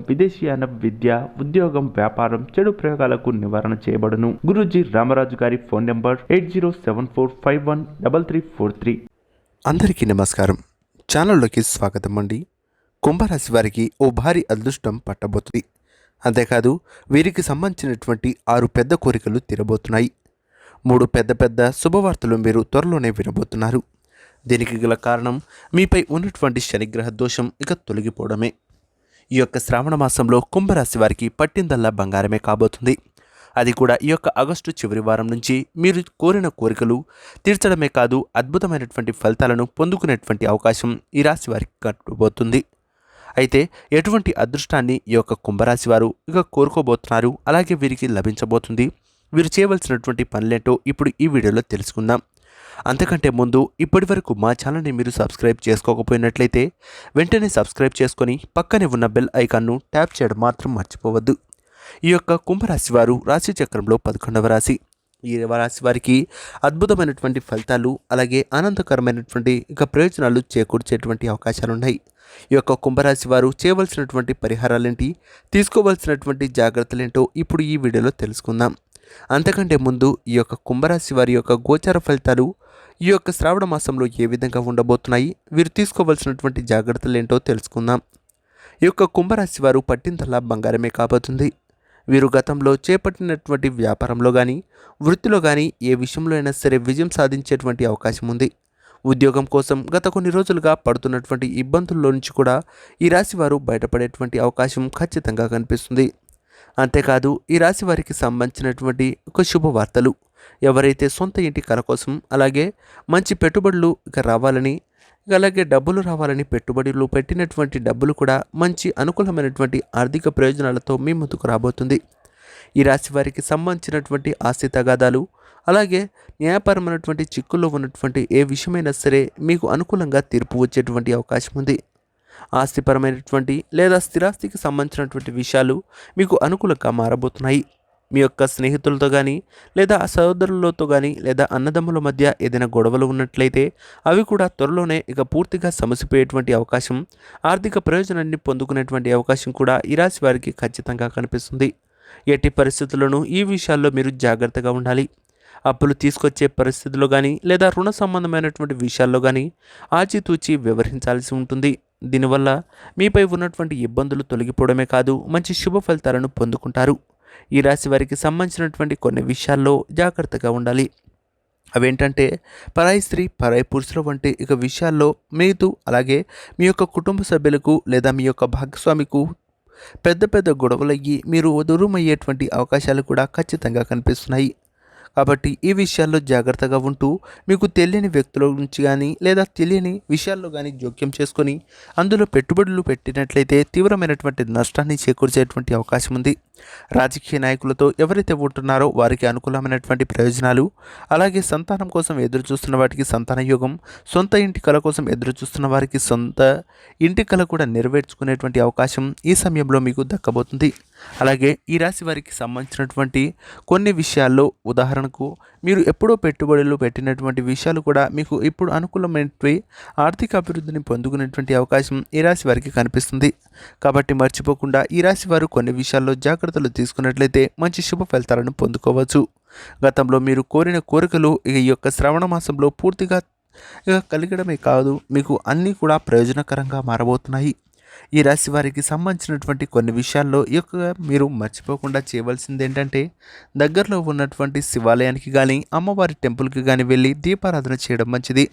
విదేశీయాన విద్య ఉద్యోగం వ్యాపారం చెడు ప్రయోగాలకు నివారణ చేయబడును. గురుజీ రామరాజు గారి phone number eight zero seven four five one double three four three. అందరికీ నమస్కారం. ఛానల్లోకి స్వాగతం అండి. కుంభరాశి వారికి ఓ భారీ అదృష్టం పట్టబోతుంది. అంతేకాదు వీరికి సంబంధించినటువంటి ఆరు పెద్ద కోరికలు తీరబోతున్నాయి. మూడు పెద్ద పెద్ద శుభవార్తలు మీరు త్వరలోనే వినబోతున్నారు. దీనికి గల కారణం మీపై ఉన్నటువంటి శనిగ్రహ దోషం ఇక తొలగిపోవడమే. ఈ యొక్క శ్రావణ మాసంలో కుంభరాశి వారికి పట్టిందల్లా బంగారమే కాబోతుంది. అది కూడా ఈ యొక్క ఆగస్టు చివరి వారం నుంచి మీరు కోరిన కోరికలు తీర్చడమే కాదు అద్భుతమైనటువంటి ఫలితాలను పొందుకునేటువంటి అవకాశం ఈ రాశి వారికి కట్టబోతుంది అయితే ఎటువంటి అదృష్టాన్ని ఈ యొక్క కుంభరాశి వారు ఇక కోరుకోబోతున్నారు అలాగే వీరికి లభించబోతుంది. వీరు చేయవలసినటువంటి పనులేంటో ఇప్పుడు ఈ వీడియోలో తెలుసుకుందాం. అంతకంటే ముందు ఇప్పటి వరకు మా ఛానల్ని మీరు సబ్స్క్రైబ్ చేసుకోకపోయినట్లయితే వెంటనే సబ్స్క్రైబ్ చేసుకొని పక్కనే ఉన్న బెల్ ఐకాన్ను ట్యాప్ చేయడం మాత్రం మర్చిపోవద్దు. ఈ యొక్క కుంభరాశి వారు రాశి చక్రంలో పదకొండవ రాశి. ఈ రాశి వారికి అద్భుతమైనటువంటి ఫలితాలు అలాగే ఆనందకరమైనటువంటి ఇక ప్రయోజనాలు చేకూర్చేటువంటి అవకాశాలు ఉన్నాయి ఈ యొక్క కుంభరాశి వారు చేయవలసినటువంటి పరిహారాలేంటి తీసుకోవలసినటువంటి జాగ్రత్తలేంటో ఇప్పుడు ఈ వీడియోలో తెలుసుకుందాం. అంతకంటే ముందు ఈ యొక్క కుంభరాశి వారి యొక్క గోచార ఫలితాలు ఈ యొక్క శ్రావణ మాసంలో ఏ విధంగా ఉండబోతున్నాయి? వీరు తీసుకోవలసినటువంటి జాగ్రత్తలు ఏంటో తెలుసుకుందాం. ఈ యొక్క కుంభరాశి వారు పట్టిందల్లా బంగారమే కాబోతుంది. వీరు గతంలో చేపట్టినటువంటి వ్యాపారంలో కానీ వృత్తిలో కానీ ఏ విషయంలో అయినా సరే విజయం సాధించేటువంటి అవకాశం ఉంది. ఉద్యోగం కోసం గత కొన్ని రోజులుగా పడుతున్నటువంటి ఇబ్బందుల్లో నుంచి కూడా ఈ రాశి వారు బయటపడేటువంటి అవకాశం ఖచ్చితంగా కనిపిస్తుంది. అంతేకాదు ఈ రాశి వారికి సంబంధించినటువంటి ఒక శుభవార్తలు. ఎవరైతే సొంత ఇంటి కల కోసం అలాగే మంచి పెట్టుబడులు ఇక రావాలని అలాగే డబ్బులు రావాలని పెట్టుబడులు పెట్టినటువంటి డబ్బులు కూడా మంచి అనుకూలమైనటువంటి ఆర్థిక ప్రయోజనాలతో మీ ముందుకు రాబోతుంది. ఈ రాశి వారికి సంబంధించినటువంటి ఆస్తి తగాదాలు అలాగే న్యాయపరమైనటువంటి చిక్కుల్లో ఉన్నటువంటి ఏ విషయమైనా సరే మీకు అనుకూలంగా తీర్పు వచ్చేటువంటి అవకాశం ఉంది. ఆస్తిపరమైనటువంటి లేదా స్థిరాస్తికి సంబంధించినటువంటి విషయాలు మీకు అనుకూలంగా మారబోతున్నాయి. మీ యొక్క స్నేహితులతో కానీ లేదా సహోదరులతో కానీ లేదా అన్నదమ్ముల మధ్య ఏదైనా గొడవలు ఉన్నట్లయితే అవి కూడా త్వరలోనే ఇక పూర్తిగా సమసిపోయేటువంటి అవకాశం ఆర్థిక ప్రయోజనాన్ని పొందుకునేటువంటి అవకాశం కూడా ఈ రాశి వారికి ఖచ్చితంగా కనిపిస్తుంది. ఎట్టి పరిస్థితుల్లోనూ ఈ విషయాల్లో మీరు జాగ్రత్తగా ఉండాలి. అప్పులు తీసుకొచ్చే పరిస్థితుల్లో కానీ లేదా రుణ సంబంధమైనటువంటి విషయాల్లో కానీ ఆచితూచి వ్యవహరించాల్సి ఉంటుంది. దీనివల్ల మీపై ఉన్నటువంటి ఇబ్బందులు తొలగిపోవడమే కాదు మంచి శుభ ఫలితాలను పొందుకుంటారు. ఈ రాశి వారికి సంబంధించినటువంటి కొన్ని విషయాల్లో జాగ్రత్తగా ఉండాలి. అవేంటంటే పరాయి స్త్రీ పరాయి పురుషుల వంటి ఇక విషయాల్లో మీతో అలాగే మీ యొక్క కుటుంబ సభ్యులకు లేదా మీ యొక్క భాగస్వామికు పెద్ద పెద్ద గొడవలయ్యి మీరు దూరం అయ్యేటువంటి అవకాశాలు కూడా ఖచ్చితంగా కనిపిస్తున్నాయి. కాబట్టి ఈ విషయాల్లో జాగ్రత్తగా ఉంటూ మీకు తెలియని వ్యక్తుల నుంచి కానీ లేదా తెలియని విషయాల్లో కానీ జోక్యం చేసుకొని అందులో పెట్టుబడులు పెట్టినట్లయితే తీవ్రమైనటువంటి నష్టాన్ని చేకూర్చేటువంటి అవకాశం ఉంది. రాజకీయ నాయకులతో ఎవరైతే ఉంటున్నారో వారికి అనుకూలమైనటువంటి ప్రయోజనాలు అలాగే సంతానం కోసం ఎదురు చూస్తున్న వాటికి సంతాన యోగం సొంత ఇంటి కళ కోసం ఎదురు చూస్తున్న వారికి సొంత ఇంటి కళ కూడా నెరవేర్చుకునేటువంటి అవకాశం ఈ సమయంలో మీకు దక్కబోతుంది. అలాగే ఈ రాశి వారికి సంబంధించినటువంటి కొన్ని విషయాల్లో ఉదాహరణకు మీరు ఎప్పుడో పెట్టుబడులు పెట్టినటువంటి విషయాలు కూడా మీకు ఇప్పుడు అనుకూలమైనటువంటి ఆర్థిక అభివృద్ధిని పొందుకునేటువంటి అవకాశం ఈ రాశి వారికి కనిపిస్తుంది. కాబట్టి మర్చిపోకుండా ఈ రాశి వారు కొన్ని విషయాల్లో జాగ్రత్తలు తీసుకున్నట్లయితే మంచి శుభ ఫలితాలను పొందుకోవచ్చు. గతంలో మీరు కోరిన కోరికలు ఈ యొక్క శ్రవణ మాసంలో పూర్తిగా ఇక కలిగడమే కాదు మీకు అన్నీ కూడా ప్రయోజనకరంగా మారబోతున్నాయి. ఈ రాశి వారికి సంబంధించినటువంటి కొన్ని విషయాల్లో ఈ యొక్క మీరు మర్చిపోకుండా చేయవలసింది ఏంటంటే దగ్గరలో ఉన్నటువంటి శివాలయానికి కానీ అమ్మవారి టెంపుల్కి కానీ వెళ్ళి దీపారాధన చేయడం మంచిది.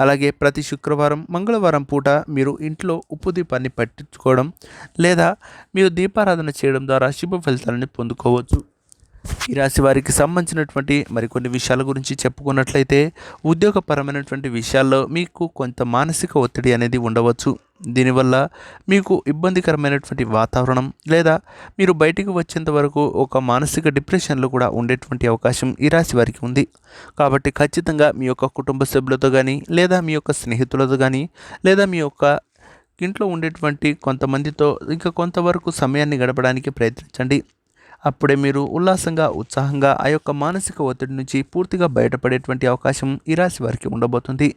అలాగే ప్రతి శుక్రవారం మంగళవారం పూట మీరు ఇంట్లో ఉప్పు దీపాన్ని పట్టించుకోవడం లేదా మీరు దీపారాధన చేయడం ద్వారా శుభ ఫలితాలని పొందుకోవచ్చు. ఈ రాశి వారికి సంబంధించినటువంటి మరికొన్ని విషయాల గురించి చెప్పుకున్నట్లయితే ఉద్యోగపరమైనటువంటి విషయాల్లో మీకు కొంత మానసిక ఒత్తిడి అనేది ఉండవచ్చు. దీనివల్ల మీకు ఇబ్బందికరమైనటువంటి వాతావరణం లేదా మీరు బయటికి వచ్చేంత వరకు ఒక మానసిక డిప్రెషన్లో కూడా ఉండేటువంటి అవకాశం ఈ రాశి వారికి ఉంది. కాబట్టి ఖచ్చితంగా మీ యొక్క కుటుంబ సభ్యులతో కానీ లేదా మీ యొక్క స్నేహితులతో కానీ లేదా మీ యొక్క ఇంట్లో ఉండేటువంటి కొంతమందితో ఇంకా కొంతవరకు సమయాన్ని గడపడానికి ప్రయత్నించండి. అప్పుడే మీరు ఉల్లాసంగా ఉత్సాహంగా ఆ యొక్క మానసిక ఒత్తిడి నుంచి పూర్తిగా బయటపడేటువంటి అవకాశం ఈ రాశి వారికి ఉండబోతుంది.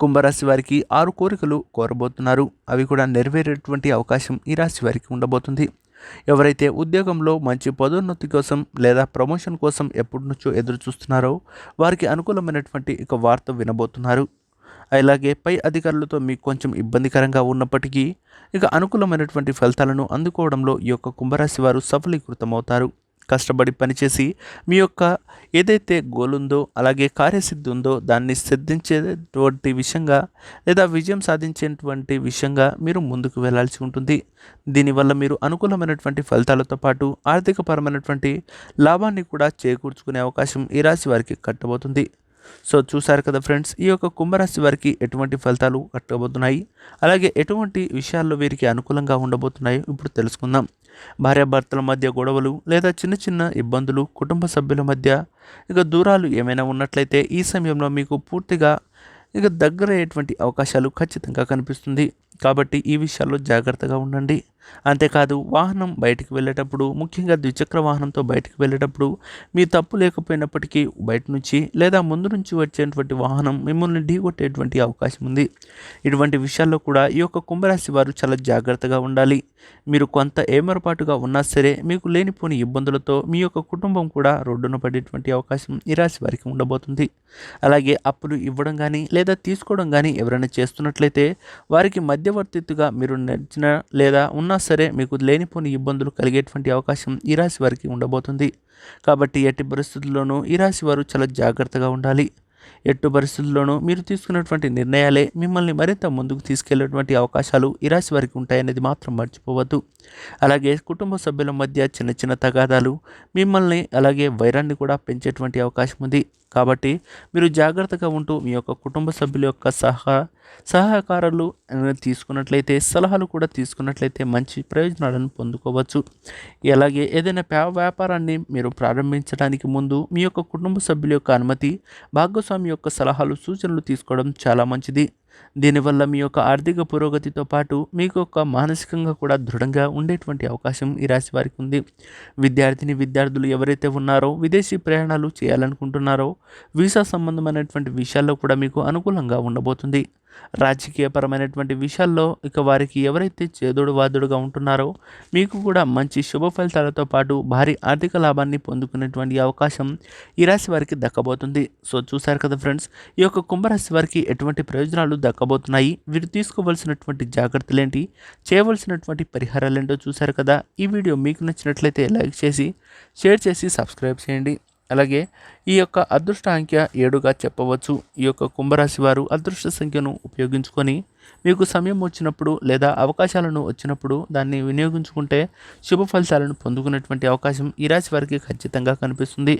కుంభరాశి వారికి ఆరు కోరికలు కోరబోతున్నారు. అవి కూడా నెరవేరేటువంటి అవకాశం ఈ రాశి వారికి ఉండబోతుంది. ఎవరైతే ఉద్యోగంలో మంచి పదోన్నతి కోసం లేదా ప్రమోషన్ కోసం ఎప్పటి నుంచో ఎదురు చూస్తున్నారో వారికి అనుకూలమైనటువంటి ఒక వార్త వినబోతున్నారు. అలాగే పై అధికారులతో మీకు కొంచెం ఇబ్బందికరంగా ఉన్నప్పటికీ ఇక అనుకూలమైనటువంటి ఫలితాలను అందుకోవడంలో ఈ యొక్క కుంభరాశి వారు సఫలీకృతమవుతారు. కష్టపడి పనిచేసి మీ యొక్క ఏదైతే గోల్ ఉందో అలాగే కార్యసిద్ధి ఉందో దాన్ని సిద్ధించేటువంటి విషయంగా లేదా విజయం సాధించేటువంటి విషయంగా మీరు ముందుకు వెళ్ళాల్సి ఉంటుంది. దీనివల్ల మీరు అనుకూలమైనటువంటి ఫలితాలతో పాటు ఆర్థికపరమైనటువంటి లాభాన్ని కూడా చేకూర్చుకునే అవకాశం ఈ రాశి వారికి కట్టబోతుంది. సో చూసారు కదా ఫ్రెండ్స్ ఈ యొక్క కుంభరాశి వారికి ఎటువంటి ఫలితాలు కట్టబోతున్నాయి అలాగే ఎటువంటి విషయాల్లో వీరికి అనుకూలంగా ఉండబోతున్నాయో ఇప్పుడు తెలుసుకుందాం. భార్యాభర్తల మధ్య గొడవలు లేదా చిన్న చిన్న ఇబ్బందులు కుటుంబ సభ్యుల మధ్య ఇక దూరాలు ఏమైనా ఉన్నట్లయితే ఈ సమయంలో మీకు పూర్తిగా ఇక దగ్గర అయ్యేటువంటి అవకాశాలు ఖచ్చితంగా కనిపిస్తుంది. కాబట్టి ఈ విషయాల్లో జాగ్రత్తగా ఉండండి. అంతేకాదు వాహనం బయటికి వెళ్ళేటప్పుడు ముఖ్యంగా ద్విచక్ర వాహనంతో బయటికి వెళ్ళేటప్పుడు మీ తప్పు లేకపోయినప్పటికీ బయట నుంచి లేదా ముందు నుంచి వచ్చేటువంటి వాహనం మిమ్మల్ని ఢీకొట్టేటువంటి అవకాశం ఉంది. ఇటువంటి విషయాల్లో కూడా ఈ యొక్క కుంభరాశి వారు చాలా జాగ్రత్తగా ఉండాలి. మీరు కొంత ఏమరపాటుగా ఉన్నా సరే మీకు లేనిపోని ఇబ్బందులతో మీ యొక్క కుటుంబం కూడా రోడ్డున పడేటువంటి అవకాశం ఈ రాశి వారికి ఉండబోతుంది. అలాగే అప్పులు ఇవ్వడం కానీ లేదా తీసుకోవడం కానీ ఎవరైనా చేస్తున్నట్లయితే వారికి మధ్యవర్తిత్తుగా మీరు నడిచిన లేదా ఉన్నా సరే మీకు లేనిపోని ఇబ్బందులు కలిగేటువంటి అవకాశం ఈ రాశి వారికి ఉండబోతుంది. కాబట్టి ఎట్టి పరిస్థితుల్లోనూ ఈ రాశి వారు చాలా జాగ్రత్తగా ఉండాలి. ఎట్టు పరిస్థితుల్లోనూ మీరు తీసుకున్నటువంటి నిర్ణయాలే మిమ్మల్ని మరింత ముందుకు తీసుకెళ్ళేటువంటి అవకాశాలు ఈ రాశి వారికి ఉంటాయనేది మాత్రం మర్చిపోవద్దు. అలాగే కుటుంబ సభ్యుల మధ్య చిన్న చిన్న తగాదాలు మిమ్మల్ని అలాగే వైరాన్ని కూడా పెంచేటువంటి అవకాశం ఉంది. కాబట్టి మీరు జాగ్రత్తగా ఉంటూ మీ యొక్క కుటుంబ సభ్యుల యొక్క సహా సహకారాలు తీసుకున్నట్లయితే సలహాలు కూడా తీసుకున్నట్లయితే మంచి ప్రయోజనాలను పొందుకోవచ్చు. అలాగే ఏదైనా వ్యాపారాన్ని మీరు ప్రారంభించడానికి ముందు మీ యొక్క కుటుంబ సభ్యుల యొక్క అనుమతి భాగస్వామి యొక్క సలహాలు సూచనలు తీసుకోవడం చాలా మంచిది. దీనివల్ల మీ యొక్క ఆర్థిక పురోగతితో పాటు మీకు ఒక మానసికంగా కూడా దృఢంగా ఉండేటువంటి అవకాశం ఈ రాశి వారికి ఉంది. విద్యార్థిని విద్యార్థులు ఎవరైతే ఉన్నారో విదేశీ ప్రయాణాలు చేయాలనుకుంటున్నారో వీసా సంబంధమైనటువంటి విషయాల్లో కూడా మీకు అనుకూలంగా ఉండబోతుంది. రాజకీయపరమైనటువంటి విషయాల్లో ఇక వారికి ఎవరైతే చేదోడు వాదుడుగా ఉంటున్నారో మీకు కూడా మంచి శుభ ఫలితాలతో పాటు భారీ ఆర్థిక లాభాన్ని పొందుకునేటువంటి అవకాశం ఈ రాశి వారికి దక్కబోతుంది. సో చూశారు కదా ఫ్రెండ్స్ ఈ యొక్క కుంభరాశి వారికి ఎటువంటి ప్రయోజనాలు దక్కబోతున్నాయి. వీరు తీసుకోవాల్సినటువంటి జాగ్రత్తలు ఏంటి చేయవలసినటువంటి పరిహారాలు ఏంటో చూశారు కదా? ఈ వీడియో మీకు నచ్చినట్లయితే లైక్ చేసి షేర్ చేసి సబ్స్క్రైబ్ చేయండి. అలాగే ఈ యొక్క అదృష్ట అంఖ్య ఏడుగా చెప్పవచ్చు. ఈ యొక్క కుంభరాశి వారు అదృష్ట సంఖ్యను ఉపయోగించుకొని మీకు సమయం వచ్చినప్పుడు లేదా అవకాశాలను వచ్చినప్పుడు దాన్ని వినియోగించుకుంటే శుభ ఫలితాలను పొందుకునేటువంటి అవకాశం ఈ రాశి వారికి ఖచ్చితంగా కనిపిస్తుంది.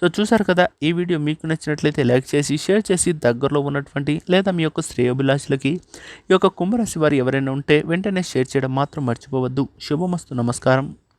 సో చూసారు కదా ఈ వీడియో మీకు నచ్చినట్లయితే లైక్ చేసి షేర్ చేసి దగ్గరలో ఉన్నటువంటి లేదా మీ యొక్క శ్రేయోభిలాషులకి ఈ యొక్క కుంభరాశి వారు ఎవరైనా ఉంటే వెంటనే షేర్ చేయడం మాత్రం మర్చిపోవద్దు. శుభమస్తు నమస్కారం.